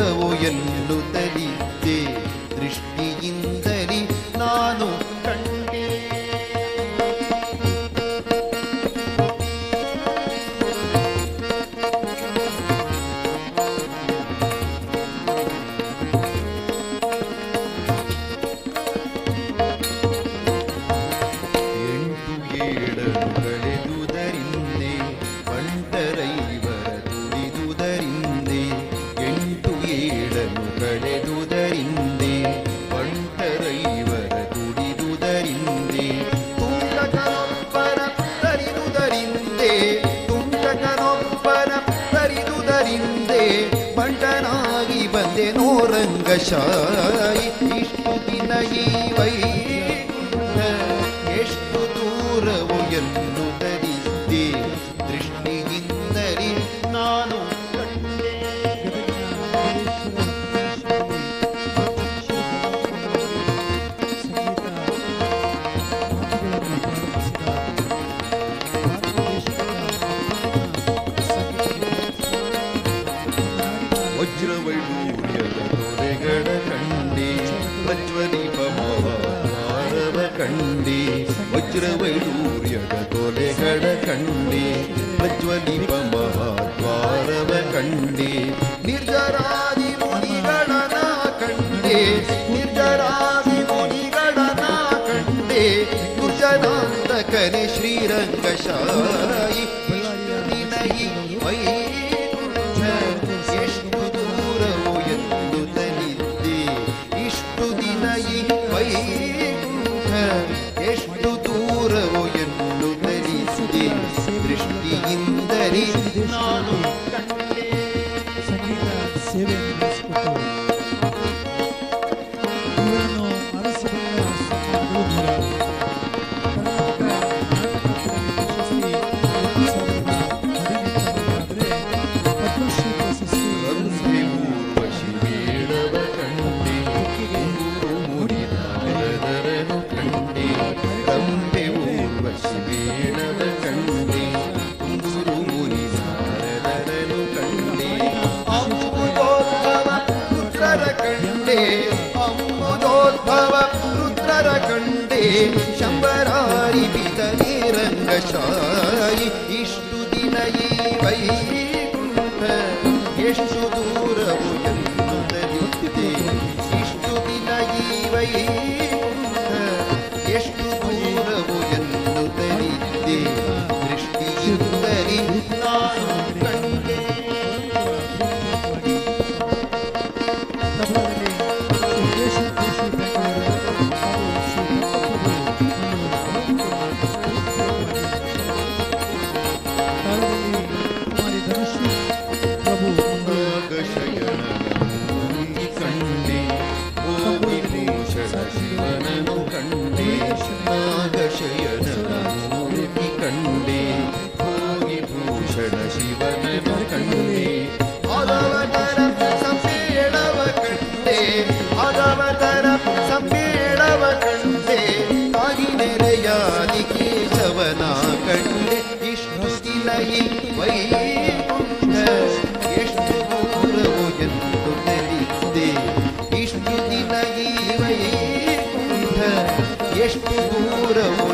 உயர்ந்து ಬಂಟನಾಗಿ ಬಂದೆ ನೋರಂಗಶಾಯಿ ಇಷ್ಟು ದಿನ ಈ ವೈ ಎಷ್ಟು ದೂರವು ಎಂದು ತೊಲೆಗಳ ಕಂಡೆ ಪ್ರಜ್ವಲಿಪ ಮಹಾದ್ವಾರವ ಕಂಡೆ ನಿರ್ಜರಾದಿ ಮುನಿಗಳನ ಕಂಡೆ ನಿರ್ಜರಾದಿ ಮುನಿಗಳನ ಕಂಡೆ ದುರ್ಜನಾಂತಕನೆ ಶ್ರೀರಂಗಶಾಯಿ ಶಂಬರಾರಿ ಬಿದನೆ ರಂಗಶಾಯಿ ಇಷ್ಟು ದಿನ ಈ ವೈಕುಂಠ ಎಷ್ಟು ದೂರವು ಎಂದು ತಲಿದ್ದೆ ಇಷ್ಟು ದಿನ ಈ ವೈಕುಂಠ ಎಷ್ಟು ದೂರವು ಎಂದು ತಲಿದ್ದೆ ದೃಷ್ಟಿಯಿಂದಲೇ ನಾನು ನಾಗಶಯನನೂರಿ ಕಂಡೆ ಭೂಷಣ ಶಿವನನು ಕಂಡೆ ಅದವತರ ಸಂಪೇಳವ ಕಂಡೆ ಅದವತರ ಸಂಪೇಳವ ಕಂಡೆ ತಾಗಿ ನೆಲೆಯಾದಿ ಕೇಶವನ ಕಂಡೆ ಇಷ್ಟು ದಿನ ಈ ವೈಕುಂಠ ಎಷ್ಟು ದೂರವು ಎಂದು ತಿಳಿದೆ ಇಷ್ಟು ದಿನ ಈ ವೈಕುಂಠ ಎಷ್ಟು ದೂರವು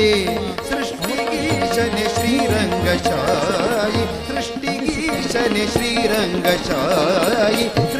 दे सृष्टि शन श्रीरंग छाई सृष्टि शन श्रीरंग छाई